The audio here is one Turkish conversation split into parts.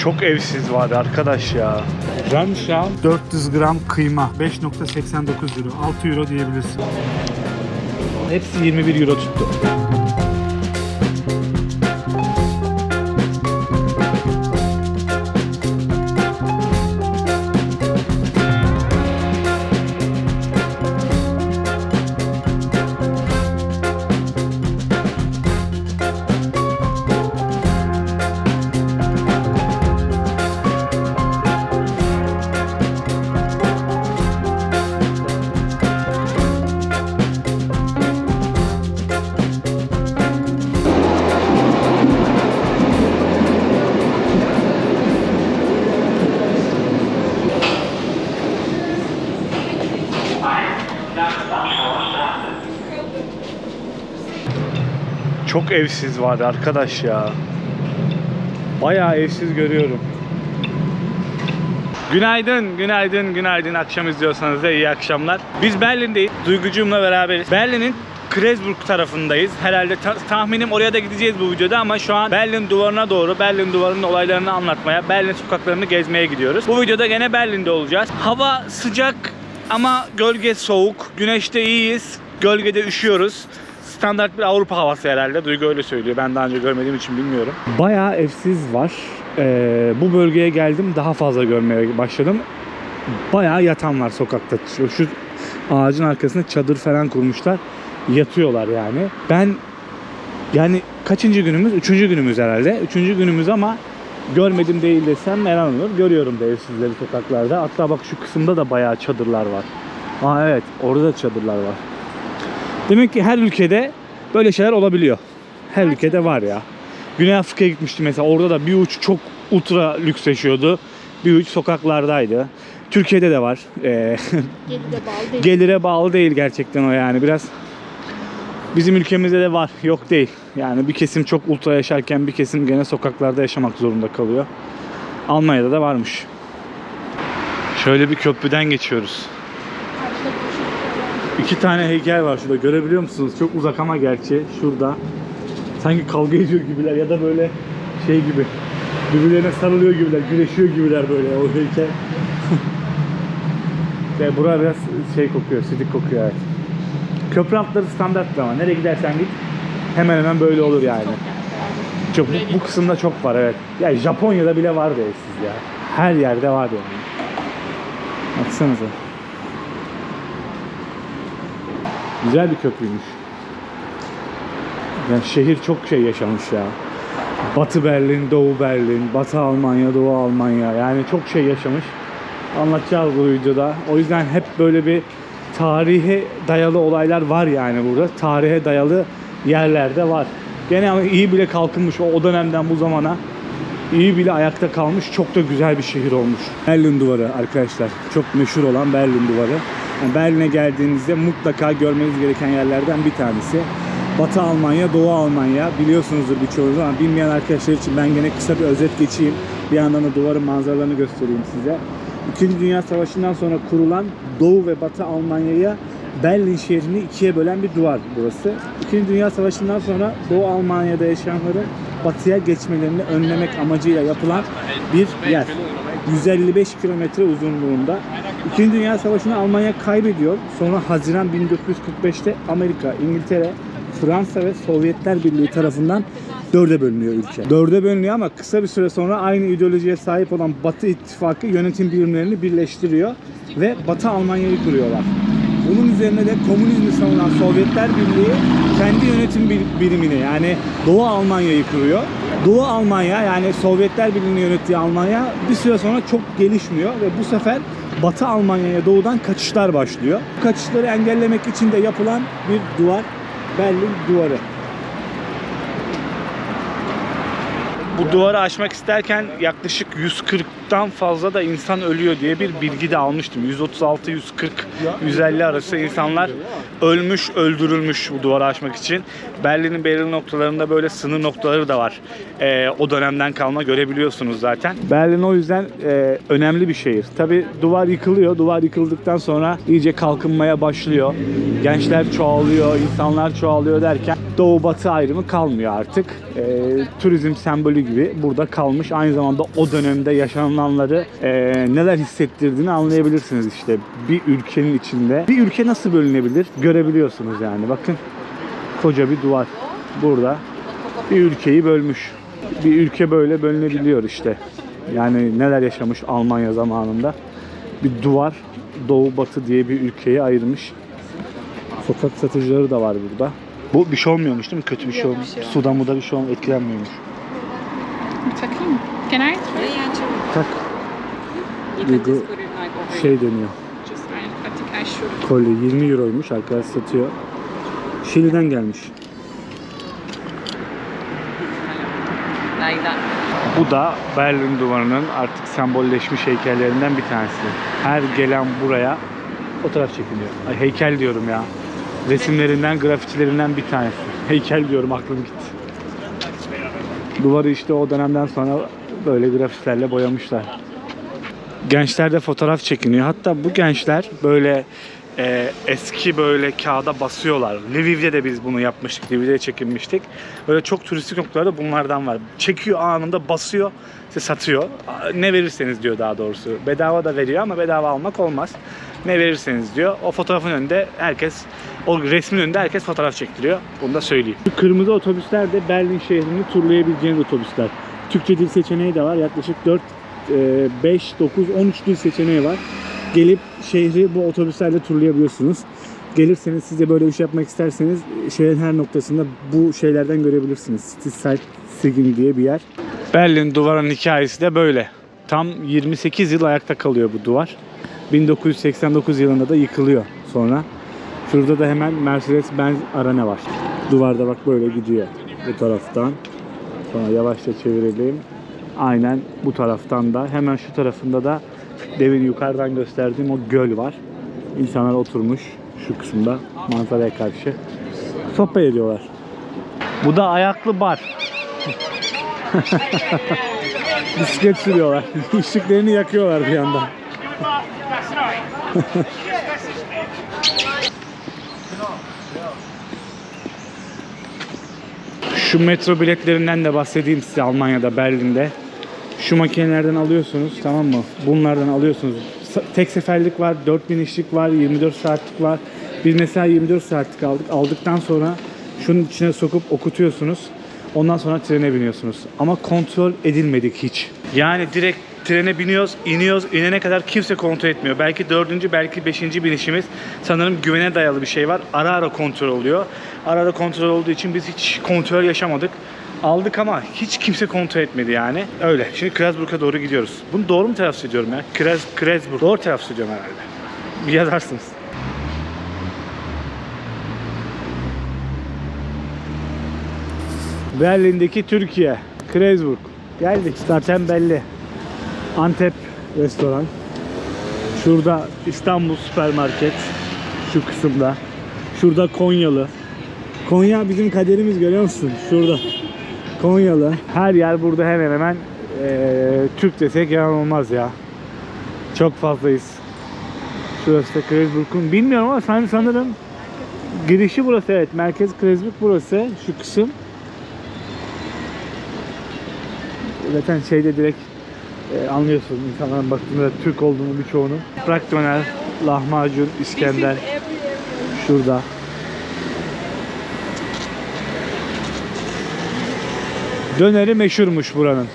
Çok evsiz var arkadaş ya. Güzelmiş ya. 400 gram kıyma 5.89 euro 6 euro diyebilirsin. Hepsi 21 euro tuttu. Çok evsiz var arkadaş ya. Bayağı evsiz görüyorum. Günaydın, günaydın, günaydın. Akşam izliyorsanız da iyi akşamlar. Biz Berlin'deyiz. Duygucuğumla beraberiz. Berlin'in Kreuzburg tarafındayız. Herhalde ta- tahminim oraya da gideceğiz bu videoda ama şu an Berlin duvarına doğru Berlin duvarının olaylarını anlatmaya, Berlin sokaklarını gezmeye gidiyoruz. Bu videoda gene Berlin'de olacağız. Hava sıcak ama gölge soğuk. Güneşte iyiyiz. Gölgede üşüyoruz. Standart bir Avrupa havası herhalde. Duygu öyle söylüyor. Ben daha önce görmediğim için bilmiyorum. Bayağı evsiz var. Ee, bu bölgeye geldim. Daha fazla görmeye başladım. Bayağı yatan var sokakta. Şu, ağacın arkasına çadır falan kurmuşlar. Yatıyorlar yani. Ben yani kaçıncı günümüz? Üçüncü günümüz herhalde. Üçüncü günümüz ama görmedim değil desem yalan olur. Görüyorum da evsizleri sokaklarda. Hatta bak şu kısımda da bayağı çadırlar var. Aa evet orada da çadırlar var. Demek ki her ülkede böyle şeyler olabiliyor. Her ülkede var ya. Güney Afrika'ya gitmiştim mesela. Orada da bir uç çok ultra lüks yaşıyordu. Bir uç sokaklardaydı. Türkiye'de de var. Ee, Gelide bağlı değil. gelire bağlı değil gerçekten o yani. Biraz bizim ülkemizde de var. Yok değil. Yani bir kesim çok ultra yaşarken bir kesim gene sokaklarda yaşamak zorunda kalıyor. Almanya'da da varmış. Şöyle bir köprüden geçiyoruz. İki tane heykel var şurada görebiliyor musunuz? Çok uzak ama gerçi şurada. Sanki kavga ediyor gibiler ya da böyle şey gibi. Birbirlerine sarılıyor gibiler, güreşiyor gibiler böyle o heykel. Ve bura biraz şey kokuyor, sidik kokuyor evet. Köprü altları standart ama nereye gidersen git hemen hemen böyle olur yani. Çok, bu, bu kısımda çok var evet. Ya Japonya'da bile var be siz ya. Her yerde var yani. Baksanıza. Güzel bir köprüymüş. Yani şehir çok şey yaşamış ya. Batı Berlin, Doğu Berlin, Batı Almanya, Doğu Almanya. Yani çok şey yaşamış. Anlatacağız bu videoda. O yüzden hep böyle bir tarihe dayalı olaylar var yani burada. Tarihe dayalı yerlerde var. Gene ama iyi bile kalkınmış o, o dönemden bu zamana. iyi bile ayakta kalmış. Çok da güzel bir şehir olmuş. Berlin Duvarı arkadaşlar. Çok meşhur olan Berlin Duvarı. Yani Berlin'e geldiğinizde mutlaka görmeniz gereken yerlerden bir tanesi. Batı Almanya, Doğu Almanya biliyorsunuzdur birçoğunuz ama bilmeyen arkadaşlar için ben gene kısa bir özet geçeyim. Bir yandan da duvarın manzaralarını göstereyim size. İkinci Dünya Savaşı'ndan sonra kurulan Doğu ve Batı Almanya'ya Berlin şehrini ikiye bölen bir duvar burası. İkinci Dünya Savaşı'ndan sonra Doğu Almanya'da yaşayanların batıya geçmelerini önlemek amacıyla yapılan bir yer. 155 kilometre uzunluğunda. İkinci Dünya Savaşı'nı Almanya kaybediyor. Sonra Haziran 1945'te Amerika, İngiltere, Fransa ve Sovyetler Birliği tarafından dörde bölünüyor ülke. Dörde bölünüyor ama kısa bir süre sonra aynı ideolojiye sahip olan Batı İttifakı yönetim birimlerini birleştiriyor ve Batı Almanya'yı kuruyorlar. Bunun üzerine de komünizmi savunan Sovyetler Birliği kendi yönetim bir- birimini yani Doğu Almanya'yı kuruyor. Doğu Almanya yani Sovyetler Birliği'nin yönettiği Almanya bir süre sonra çok gelişmiyor ve bu sefer Batı Almanya'ya doğudan kaçışlar başlıyor. Bu kaçışları engellemek için de yapılan bir duvar Berlin Duvarı. Bu duvarı aşmak isterken yaklaşık 140'tan fazla da insan ölüyor diye bir bilgi de almıştım. 136, 140, 150 arası insanlar ölmüş, öldürülmüş bu duvarı aşmak için. Berlin'in belirli noktalarında böyle sınır noktaları da var. Ee, o dönemden kalma görebiliyorsunuz zaten. Berlin o yüzden e, önemli bir şehir. Tabi duvar yıkılıyor. Duvar yıkıldıktan sonra iyice kalkınmaya başlıyor. Gençler çoğalıyor, insanlar çoğalıyor derken doğu batı ayrımı kalmıyor artık. Ee, turizm sembolü gibi burada kalmış. Aynı zamanda o dönemde yaşananları e, neler hissettirdiğini anlayabilirsiniz işte. Bir ülkenin içinde. Bir ülke nasıl bölünebilir görebiliyorsunuz yani. Bakın koca bir duvar burada bir ülkeyi bölmüş. Bir ülke böyle bölünebiliyor işte. Yani neler yaşamış Almanya zamanında. Bir duvar doğu batı diye bir ülkeyi ayırmış. Sokak satıcıları da var burada. Bu bir şey olmuyormuş değil mi? Kötü bir şey yok. Suda muda bir şey olmuyor. Etkilenmiyormuş. Takayım mı? Can I try? Yeah, sure. Tak over şey should. Kolye 20 euroymuş. Arkadaş satıyor. Şili'den gelmiş. Bu da Berlin duvarının artık sembolleşmiş heykellerinden bir tanesi. Her gelen buraya fotoğraf çekiliyor. Ay heykel diyorum ya. Resimlerinden, grafitilerinden bir tanesi. Heykel diyorum aklım gitti. Duvarı işte o dönemden sonra böyle grafitlerle boyamışlar. Gençler de fotoğraf çekiniyor. Hatta bu gençler böyle e, eski böyle kağıda basıyorlar. Lviv'de de biz bunu yapmıştık. Lviv'de çekinmiştik. Böyle çok turistik noktalarda bunlardan var. Çekiyor anında basıyor, size satıyor. Ne verirseniz diyor daha doğrusu. Bedava da veriyor ama bedava almak olmaz. Ne verirseniz diyor. O fotoğrafın önünde herkes, o resmin önünde herkes fotoğraf çektiriyor. Bunu da söyleyeyim. Şu kırmızı otobüsler de Berlin şehrini turlayabileceğiniz otobüsler. Türkçe dil seçeneği de var. Yaklaşık 4, 5, 9, 13 dil seçeneği var. Gelip şehri bu otobüslerle turlayabiliyorsunuz. Gelirseniz siz de böyle bir şey yapmak isterseniz şehrin her noktasında bu şeylerden görebilirsiniz. City Sightseeing diye bir yer. Berlin duvarının hikayesi de böyle. Tam 28 yıl ayakta kalıyor bu duvar. 1989 yılında da yıkılıyor sonra. Şurada da hemen Mercedes-Benz Arena var. Duvarda bak böyle gidiyor bu taraftan. Sonra yavaşça çevirelim. Aynen bu taraftan da hemen şu tarafında da devin yukarıdan gösterdiğim o göl var. İnsanlar oturmuş şu kısımda manzaraya karşı. Sohbet ediyorlar. Bu da ayaklı bar. Bisiklet sürüyorlar. Işıklarını yakıyorlar bir yandan. Şu metro biletlerinden de bahsedeyim size Almanya'da, Berlin'de. Şu makinelerden alıyorsunuz tamam mı? Bunlardan alıyorsunuz. Tek seferlik var, 4000 işlik var, 24 saatlik var. Biz mesela 24 saatlik aldık. Aldıktan sonra şunun içine sokup okutuyorsunuz. Ondan sonra trene biniyorsunuz. Ama kontrol edilmedik hiç. Yani direkt trene biniyoruz, iniyoruz. İnene kadar kimse kontrol etmiyor. Belki dördüncü, belki beşinci binişimiz. Sanırım güvene dayalı bir şey var. Ara ara kontrol oluyor. Ara ara kontrol olduğu için biz hiç kontrol yaşamadık. Aldık ama hiç kimse kontrol etmedi yani. Öyle. Şimdi Krasburg'a doğru gidiyoruz. Bunu doğru mu telaffuz ediyorum ya? Kras, Krasburg. Doğru telaffuz ediyorum herhalde. Bir yazarsınız. Berlin'deki Türkiye. Krasburg. Geldik. Zaten belli. Antep restoran. Şurada İstanbul süpermarket. Şu kısımda. Şurada Konyalı. Konya bizim kaderimiz görüyor musun? Şurada. Konyalı. Her yer burada hemen hemen eee, Türk desek yalan olmaz ya. Çok fazlayız. Şurası da Kreuzburg'un. Bilmiyorum ama san- sanırım girişi burası evet. Merkez Kreuzburg burası. Şu kısım. Zaten şeyde direkt e, anlıyorsun insanların baktığında Türk olduğunu birçoğunun. Bırak döner, lahmacun, İskender. Şurada. Döneri meşhurmuş buranın.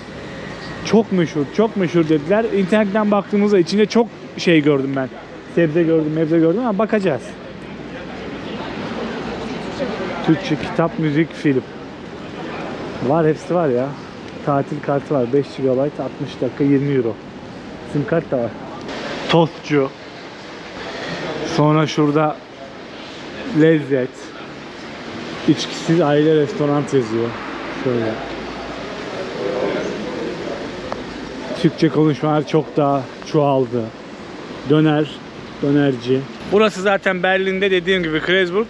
Çok meşhur, çok meşhur dediler. İnternetten baktığımızda içinde çok şey gördüm ben. Sebze gördüm, mebze gördüm ama bakacağız. Türkçe kitap, müzik, film. Var hepsi var ya. Tatil kartı var. 5 GB 60 dakika 20 euro. Sim kart da var. Tostçu. Sonra şurada lezzet. İçkisiz aile restoran yazıyor. Şöyle. Türkçe konuşmalar çok daha çoğaldı. Döner, dönerci. Burası zaten Berlin'de dediğim gibi Kreuzburg.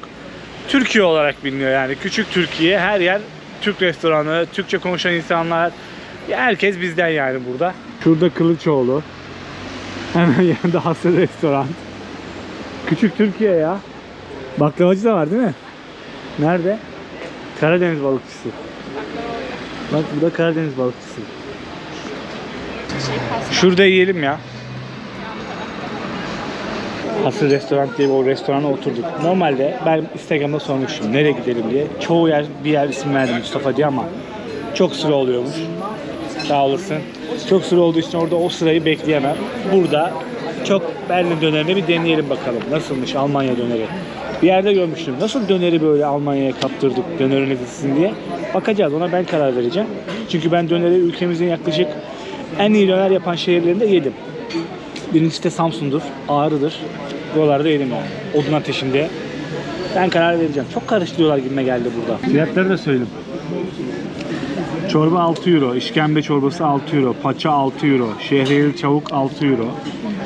Türkiye olarak biliniyor yani. Küçük Türkiye. Her yer Türk restoranı, Türkçe konuşan insanlar. Herkes bizden yani burada. Şurada Kılıçoğlu. Hemen yanında Hasır Restoran. Küçük Türkiye ya. Baklavacı da var değil mi? Nerede? Karadeniz balıkçısı. Bak bu da Karadeniz balıkçısı. Şey. Şurada yiyelim ya. Asıl restoran diye o restorana oturduk. Normalde ben Instagram'da sormuştum nereye gidelim diye. Çoğu yer bir yer isim verdi Mustafa diye ama çok sıra oluyormuş. Sağ olasın. Çok sıra olduğu için orada o sırayı bekleyemem. Burada çok Berlin dönerini bir deneyelim bakalım. Nasılmış Almanya döneri. Bir yerde görmüştüm. Nasıl döneri böyle Almanya'ya kaptırdık dönerini sizin diye. Bakacağız ona ben karar vereceğim. Çünkü ben döneri ülkemizin yaklaşık en iyi döner yapan şehirlerinde yedim. Birincisi de Samsun'dur, Ağrı'dır. Buralarda yedim yani. Odun ateşinde. Ben karar vereceğim. Çok karıştırıyorlar gibime geldi burada. Fiyatları da söyleyeyim. Çorba 6 euro, işkembe çorbası 6 euro, paça 6 euro, şehriyeli çavuk 6 euro,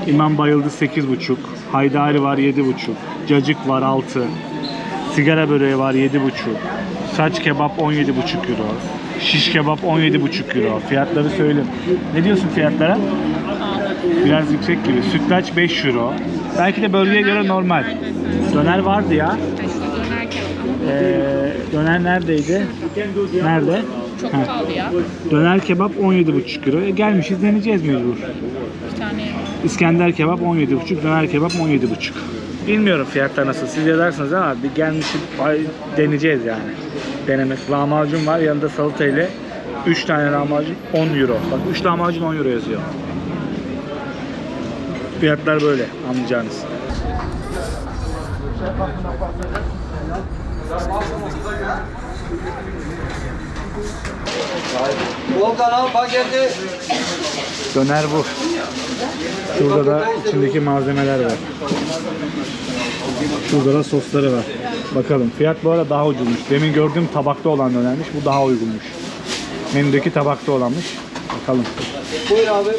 İmam bayıldı 8,5, haydari var 7,5, cacık var 6, sigara böreği var 7,5, saç kebap 17,5 euro, şiş kebap 17,5 euro. Fiyatları söyleyeyim. Ne diyorsun fiyatlara? Biraz yüksek gibi. Sütlaç 5 euro. Belki de bölgeye göre normal. Döner vardı ya. Ee, döner neredeydi? Nerede? çok Ha. pahalı ya. Döner kebap 17,5 euro. E, gelmişiz deneyeceğiz mecbur. Bir tane İskender kebap 17,5, döner kebap 17,5. Bilmiyorum fiyatlar nasıl. Siz yazarsınız ama bir gelmişiz ay, deneyeceğiz yani. Denemek. Lahmacun var yanında salata ile 3 tane lahmacun 10 euro. Bak 3 lahmacun 10 euro yazıyor. Fiyatlar böyle anlayacağınız. Volkan paketi. Döner bu. Şurada da içindeki malzemeler var. Şurada da sosları var. Bakalım. Fiyat bu arada daha ucuzmuş. Demin gördüğüm tabakta olan dönermiş. Bu daha uygunmuş. Menüdeki tabakta olanmış. Bakalım. Buyur abi.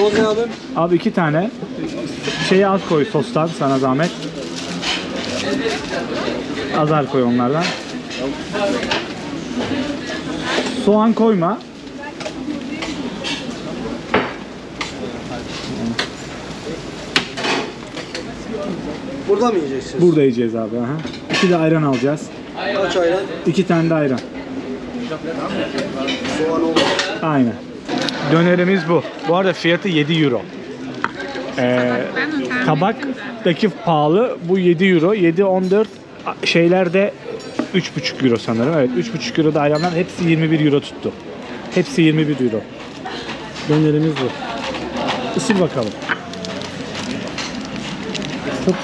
Oluyor abi? Abi iki tane. Şeyi az koy sostan sana zahmet. Azar koy onlardan. Soğan koyma. Burada mı yiyeceksiniz? Burada yiyeceğiz abi. Aha. İki de ayran alacağız. Kaç ayran? İki tane de ayran. Soğan oldu. Aynen. Dönerimiz bu. Bu arada fiyatı 7 euro. Ee, tabaktaki pahalı. Bu 7 euro. 7 14 şeylerde 3,5 euro sanırım. Evet 3,5 euro da ayranlar hepsi 21 euro tuttu. Hepsi 21 euro. Dönerimiz bu. Isır bakalım. Çok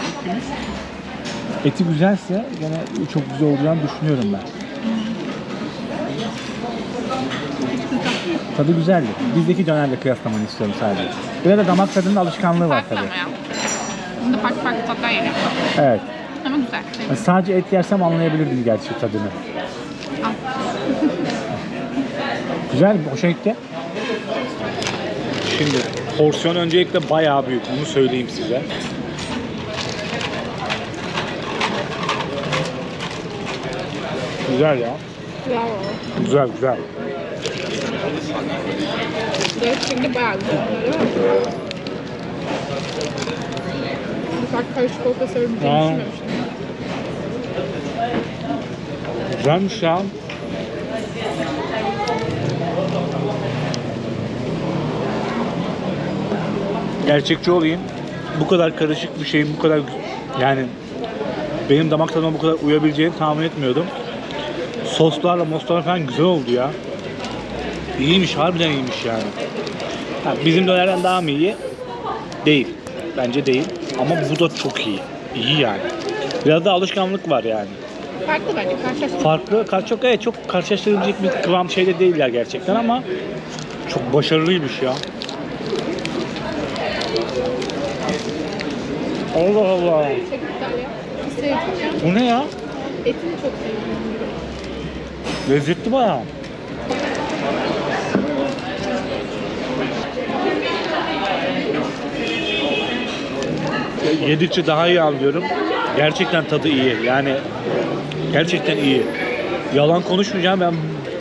eti güzelse gene çok güzel olacağını düşünüyorum ben. Tadı güzeldi. Bizdeki dönerle kıyaslamanı istiyorum sadece. Burada da damak tadının alışkanlığı var farklı tabii. ama ya. Bunda farklı farklı tatlar geliyor. Evet. Ama güzel. Yani sadece et yersem anlayabilirdim gerçi tadını. Güzel, hoşuna gitti. Şimdi porsiyon öncelikle bayağı büyük. Onu söyleyeyim size. Güzel ya. Bravo. Güzel güzel. Güzel. değil mi? Bak karışık olsa sevebileceğimi Aa. düşünmemiştim. Güzelmiş ya. Gerçekçi olayım. Bu kadar karışık bir şeyin bu kadar yani benim damak tadıma bu kadar uyabileceğini tahmin etmiyordum. Soslarla moslarla falan güzel oldu ya. İyiymiş, harbiden iyiymiş yani. Ha, bizim dönerden daha mı iyi? Değil. Bence değil. Ama bu da çok iyi. İyi yani. Biraz da alışkanlık var yani Farklı bence karşılaştırma. farklı. Kar çok evet çok karşılaştırılacak bir kıvam şeyde değiller gerçekten ama çok başarılıymış ya. Allah Allah. Çok güzel ya. Sevdim ya. Bu ne ya? Etini çok sevdim. Lezzetli bayağı. Yedikçe daha iyi anlıyorum. Gerçekten tadı iyi. Yani gerçekten iyi. Yalan konuşmayacağım ben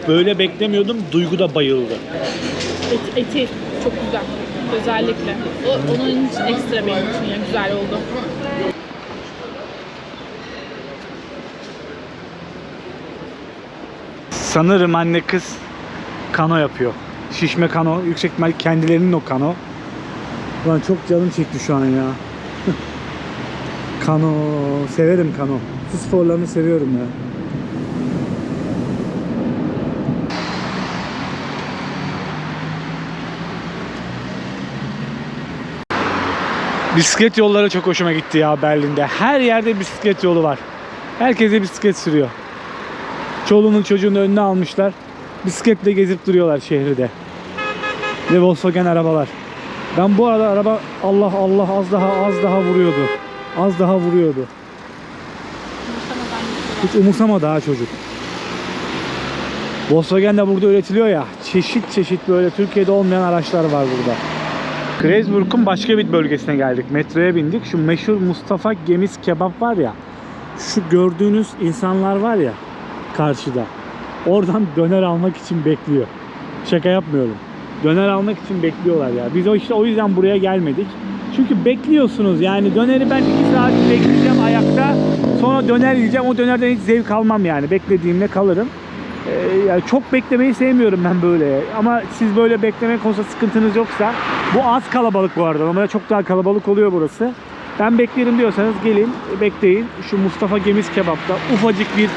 böyle beklemiyordum. Duygu da bayıldı. Et, eti çok güzel. Özellikle. O, onun için ekstra benim için ya güzel oldu. Sanırım anne kız kano yapıyor. Şişme kano. Yüksek ihtimal kendilerinin o kano. Ulan çok canım çekti şu an ya. Kano. Severim kano. Su sporlarını seviyorum ya. Bisiklet yolları çok hoşuma gitti ya Berlin'de. Her yerde bisiklet yolu var. Herkes de bisiklet sürüyor. Çoluğunun çocuğunu önüne almışlar. Bisikletle gezip duruyorlar şehirde. Ve Volkswagen arabalar. Ben bu arada araba Allah Allah az daha az daha vuruyordu. Az daha vuruyordu. Hiç umursamadı ha çocuk. Volkswagen de burada üretiliyor ya. Çeşit çeşit böyle Türkiye'de olmayan araçlar var burada. Kreuzburg'un başka bir bölgesine geldik. Metroya bindik. Şu meşhur Mustafa Gemiz kebap var ya. Şu gördüğünüz insanlar var ya karşıda. Oradan döner almak için bekliyor. Şaka yapmıyorum. Döner almak için bekliyorlar ya. Biz o işte o yüzden buraya gelmedik. Çünkü bekliyorsunuz yani döneri ben 2 saat bekleyeceğim ayakta. Sonra döner yiyeceğim. O dönerden hiç zevk almam yani. Beklediğimde kalırım. Ee, yani çok beklemeyi sevmiyorum ben böyle. Ama siz böyle bekleme konusunda sıkıntınız yoksa bu az kalabalık bu arada. Normalde çok daha kalabalık oluyor burası. Ben beklerim diyorsanız gelin bekleyin. Şu Mustafa Gemiz Kebap'ta ufacık bir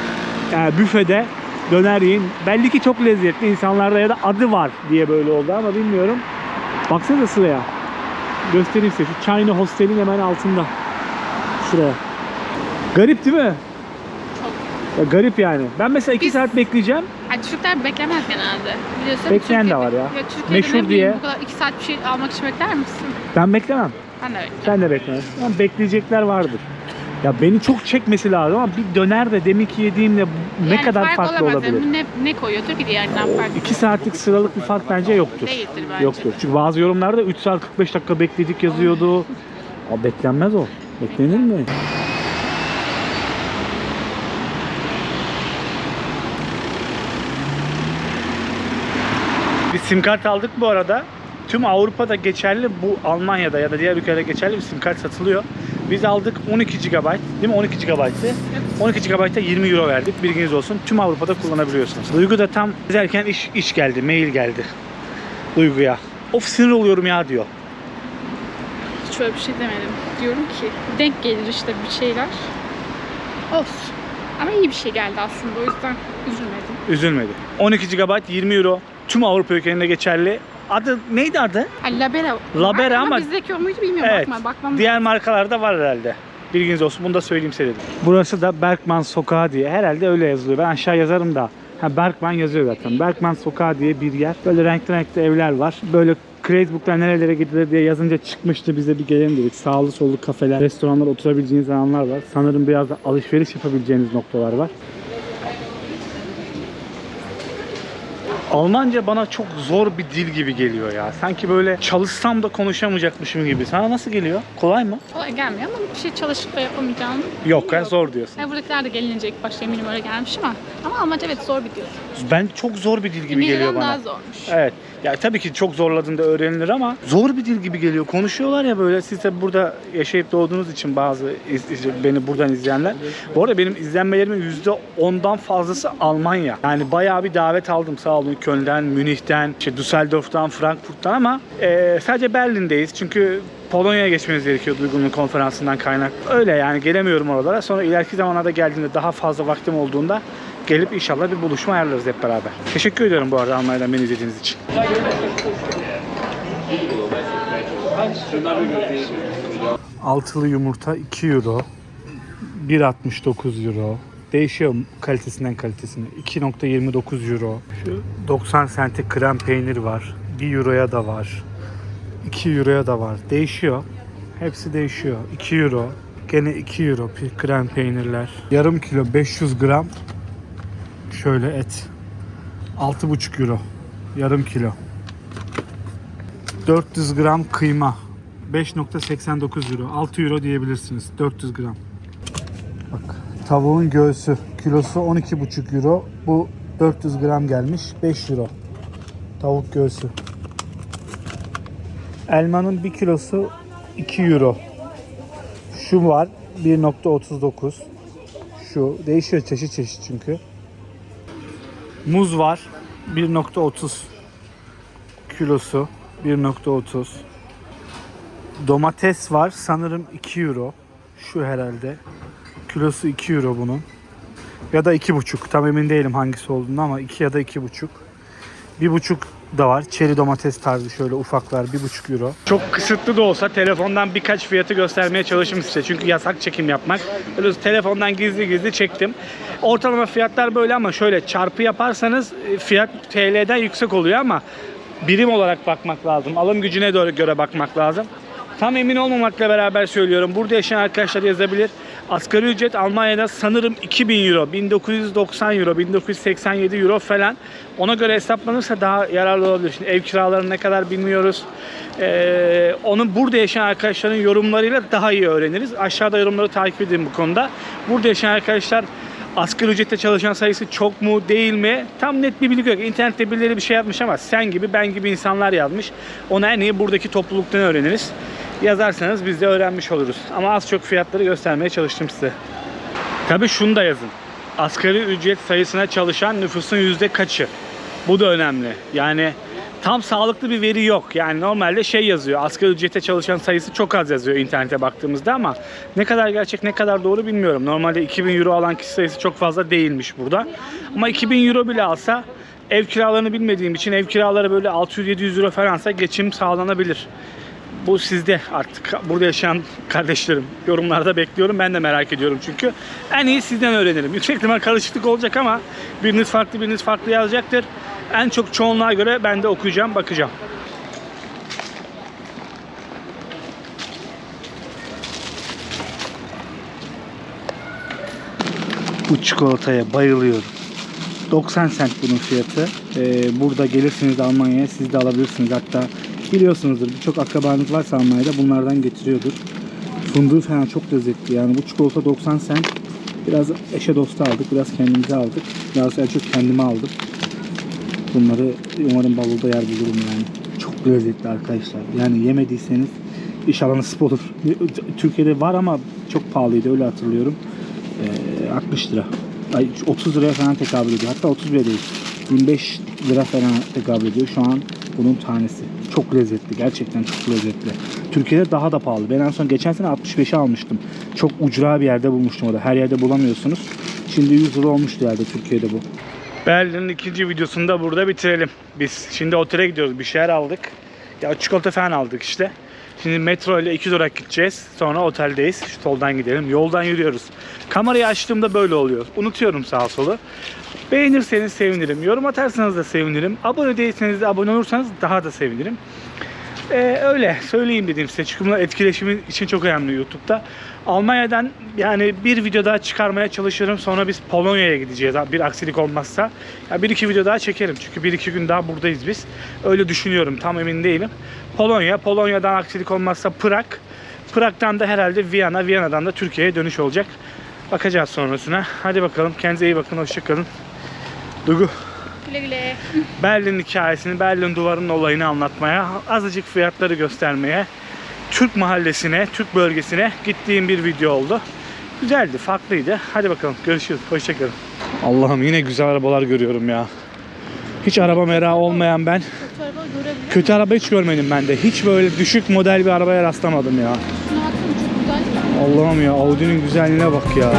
e, büfede döner yiyin. Belli ki çok lezzetli insanlarda ya da adı var diye böyle oldu ama bilmiyorum. Baksana sıraya. Göstereyim size. Şu China Hostel'in hemen altında. Şuraya. Garip değil mi? Ya garip yani. Ben mesela 2 Biz- saat bekleyeceğim. Yani Türkler beklemez genelde. Biliyorsun. Bekleyen de var ya. Türkiye'de Meşhur ne bileyim, diye. Bu kadar iki saat bir şey almak için bekler misin? Ben beklemem. Ben de öyle. Sen de bekleme. Ama bekleyecekler vardır. Ya beni çok çekmesi lazım ama bir döner de deminki yediğimle ne Yani kadar fark farklı olamaz. olabilir? Yani Ne, ne koyuyordur ki diğerinden farklı? 2 saatlik sıralık bir fark bence yoktur. Değildir bence. Yoktur. Çünkü bazı yorumlarda 3 saat 45 dakika bekledik yazıyordu. Aa, beklenmez o. Beklenir mi? Biz sim kart aldık bu arada. Tüm Avrupa'da geçerli bu Almanya'da ya da diğer ülkelerde geçerli bir sim kart satılıyor. Biz aldık 12 GB değil mi? 12 GB'tı. 12 GB'ta 20 euro verdik. Bilginiz olsun. Tüm Avrupa'da kullanabiliyorsunuz. Duygu da tam gezerken iş, iş geldi, mail geldi. Duygu'ya. Of sinir oluyorum ya diyor. Hiç öyle bir şey demedim. Diyorum ki denk gelir işte bir şeyler. Olsun. Ama iyi bir şey geldi aslında o yüzden üzülmedim. Üzülmedi. 12 GB 20 euro. Tüm Avrupa ülkelerinde geçerli. Adı neydi adı? Ha, Labera. Labera var ama- bizdeki o muydu bilmiyorum. Evet. Bakma, bakmam Diğer markalarda var herhalde. Bilginiz olsun. Bunu da söyleyeyim size dedim. Burası da Berkman Sokağı diye. Herhalde öyle yazılıyor. Ben aşağı yazarım da. Ha Berkman yazıyor zaten. Berkman Sokağı diye bir yer. Böyle renkli renkli evler var. Böyle Craigslist'ten nerelere gidilir diye yazınca çıkmıştı. Biz de bir gelelim dedik. Sağlı sollu kafeler, restoranlar, oturabileceğiniz alanlar var. Sanırım biraz da alışveriş yapabileceğiniz noktalar var. Almanca bana çok zor bir dil gibi geliyor ya. Sanki böyle çalışsam da konuşamayacakmışım gibi. Sana nasıl geliyor? Kolay mı? Kolay gelmiyor ama bir şey çalışıp da yapamayacağım. Yok ya zor diyorsun. Yani buradakiler de gelince ilk başta eminim öyle gelmiş ama ama Almanca evet zor bir dil. Ben çok zor bir dil gibi geliyor İngilizceden bana. daha zormuş. Evet. Ya tabii ki çok zorladığında öğrenilir ama zor bir dil gibi geliyor. Konuşuyorlar ya böyle. Siz de burada yaşayıp doğduğunuz için bazı iz- iz- beni buradan izleyenler. Bu arada benim izlenmelerimin %10'dan fazlası Almanya. Yani bayağı bir davet aldım sağ olun. Köln'den, Münih'ten, işte Düsseldorf'tan, Frankfurt'tan ama e, sadece Berlin'deyiz. Çünkü Polonya'ya geçmeniz gerekiyor Duygu'nun konferansından kaynak. Öyle yani gelemiyorum oralara. Sonra ileriki zamanlarda geldiğimde daha fazla vaktim olduğunda gelip inşallah bir buluşma ayarlarız hep beraber. Teşekkür ediyorum bu arada Almanya'dan beni izlediğiniz için. Altılı yumurta 2 euro. 1.69 euro. Değişiyor kalitesinden kalitesine. 2.29 euro. Şu 90 sente krem peynir var. 1 euroya da var. 2 euroya da var. Değişiyor. Hepsi değişiyor. 2 euro. Gene 2 euro krem peynirler. Yarım kilo 500 gram. Şöyle et. 6,5 euro. Yarım kilo. 400 gram kıyma. 5.89 euro. 6 euro diyebilirsiniz. 400 gram. Bak tavuğun göğsü kilosu 12,5 euro. Bu 400 gram gelmiş 5 euro. Tavuk göğsü. Elmanın 1 kilosu 2 euro. Şu var 1.39. Şu değişiyor çeşit çeşit çünkü. Muz var. 1.30 kilosu. 1.30. Domates var. Sanırım 2 euro. Şu herhalde. Kilosu 2 euro bunun. Ya da 2,5. Tam emin değilim hangisi olduğunu ama 2 ya da 2,5. 1,5 da var. Çeri domates tarzı şöyle ufaklar 1,5 euro. Çok kısıtlı da olsa telefondan birkaç fiyatı göstermeye çalıştım size. Çünkü yasak çekim yapmak. Böyle telefondan gizli gizli çektim. Ortalama fiyatlar böyle ama şöyle çarpı yaparsanız e, fiyat TL'den yüksek oluyor ama birim olarak bakmak lazım. Alım gücüne göre bakmak lazım. Tam emin olmamakla beraber söylüyorum. Burada yaşayan arkadaşlar yazabilir. Asgari ücret Almanya'da sanırım 2000 euro, 1990 euro, 1987 euro falan. Ona göre hesaplanırsa daha yararlı olabilir. Şimdi ev kiralarını ne kadar bilmiyoruz. Ee, onun burada yaşayan arkadaşların yorumlarıyla daha iyi öğreniriz. Aşağıda yorumları takip edin bu konuda. Burada yaşayan arkadaşlar asgari ücretle çalışan sayısı çok mu değil mi? Tam net bir bilgi yok. İnternette birileri bir şey yapmış ama sen gibi ben gibi insanlar yazmış. Onu en iyi buradaki topluluktan öğreniriz. Yazarsanız biz de öğrenmiş oluruz. Ama az çok fiyatları göstermeye çalıştım size. Tabii şunu da yazın. Asgari ücret sayısına çalışan nüfusun yüzde kaçı? Bu da önemli. Yani tam sağlıklı bir veri yok. Yani normalde şey yazıyor. Asgari ücrete çalışan sayısı çok az yazıyor internete baktığımızda ama ne kadar gerçek ne kadar doğru bilmiyorum. Normalde 2000 euro alan kişi sayısı çok fazla değilmiş burada. Ama 2000 euro bile alsa ev kiralarını bilmediğim için ev kiraları böyle 600-700 euro falansa geçim sağlanabilir. Bu sizde artık burada yaşayan kardeşlerim. Yorumlarda bekliyorum. Ben de merak ediyorum çünkü. En iyi sizden öğrenirim. Yüksek ihtimal karışıklık olacak ama biriniz farklı biriniz farklı yazacaktır. En çok çoğunluğa göre ben de okuyacağım, bakacağım. Bu çikolataya bayılıyorum. 90 cent bunun fiyatı. Ee, burada gelirsiniz Almanya'ya siz de alabilirsiniz. Hatta biliyorsunuzdur birçok akrabanız varsa Almanya'da bunlardan getiriyordur. Funduğu falan çok lezzetli. Yani bu çikolata 90 cent. Biraz eşe dosta aldık. Biraz kendimize aldık. Biraz en çok kendime aldım. Bunları umarım bavulda yer bulurum yani. Çok lezzetli arkadaşlar. Yani yemediyseniz inşallah nasip olur. Türkiye'de var ama çok pahalıydı öyle hatırlıyorum. Ee, 60 lira. Ay, 30 liraya falan tekabül ediyor. Hatta 30 bile değil. 25 lira falan tekabül ediyor şu an bunun tanesi. Çok lezzetli. Gerçekten çok lezzetli. Türkiye'de daha da pahalı. Ben en son geçen sene 65'e almıştım. Çok ucra bir yerde bulmuştum o da. Her yerde bulamıyorsunuz. Şimdi 100 lira olmuştu yerde Türkiye'de bu. Berlin'in ikinci videosunu da burada bitirelim. Biz şimdi otele gidiyoruz. Bir şeyler aldık. Ya çikolata falan aldık işte. Şimdi metro ile 2 durak gideceğiz. Sonra oteldeyiz. Şu soldan gidelim. Yoldan yürüyoruz. Kamerayı açtığımda böyle oluyor. Unutuyorum sağa solu. Beğenirseniz sevinirim. Yorum atarsanız da sevinirim. Abone değilseniz de abone olursanız daha da sevinirim. Ee, öyle söyleyeyim dedim size. Çünkü bunlar etkileşimi için çok önemli YouTube'da. Almanya'dan yani bir video daha çıkarmaya çalışırım. Sonra biz Polonya'ya gideceğiz. Bir aksilik olmazsa. Ya bir iki video daha çekerim. Çünkü bir iki gün daha buradayız biz. Öyle düşünüyorum. Tam emin değilim. Polonya. Polonya'dan aksilik olmazsa Prag. Prag'dan da herhalde Viyana. Viyana'dan da Türkiye'ye dönüş olacak. Bakacağız sonrasına. Hadi bakalım. Kendinize iyi bakın. Hoşçakalın. Duygu. Güle güle. Berlin hikayesini, Berlin duvarının olayını anlatmaya, azıcık fiyatları göstermeye, Türk mahallesine, Türk bölgesine gittiğim bir video oldu. Güzeldi, farklıydı. Hadi bakalım görüşürüz. Hoşçakalın. Allah'ım yine güzel arabalar görüyorum ya. Hiç araba merakı olmayan ben. Kötü araba hiç görmedim ben de. Hiç böyle düşük model bir arabaya rastlamadım ya. Allah'ım ya Audi'nin güzelliğine bak ya.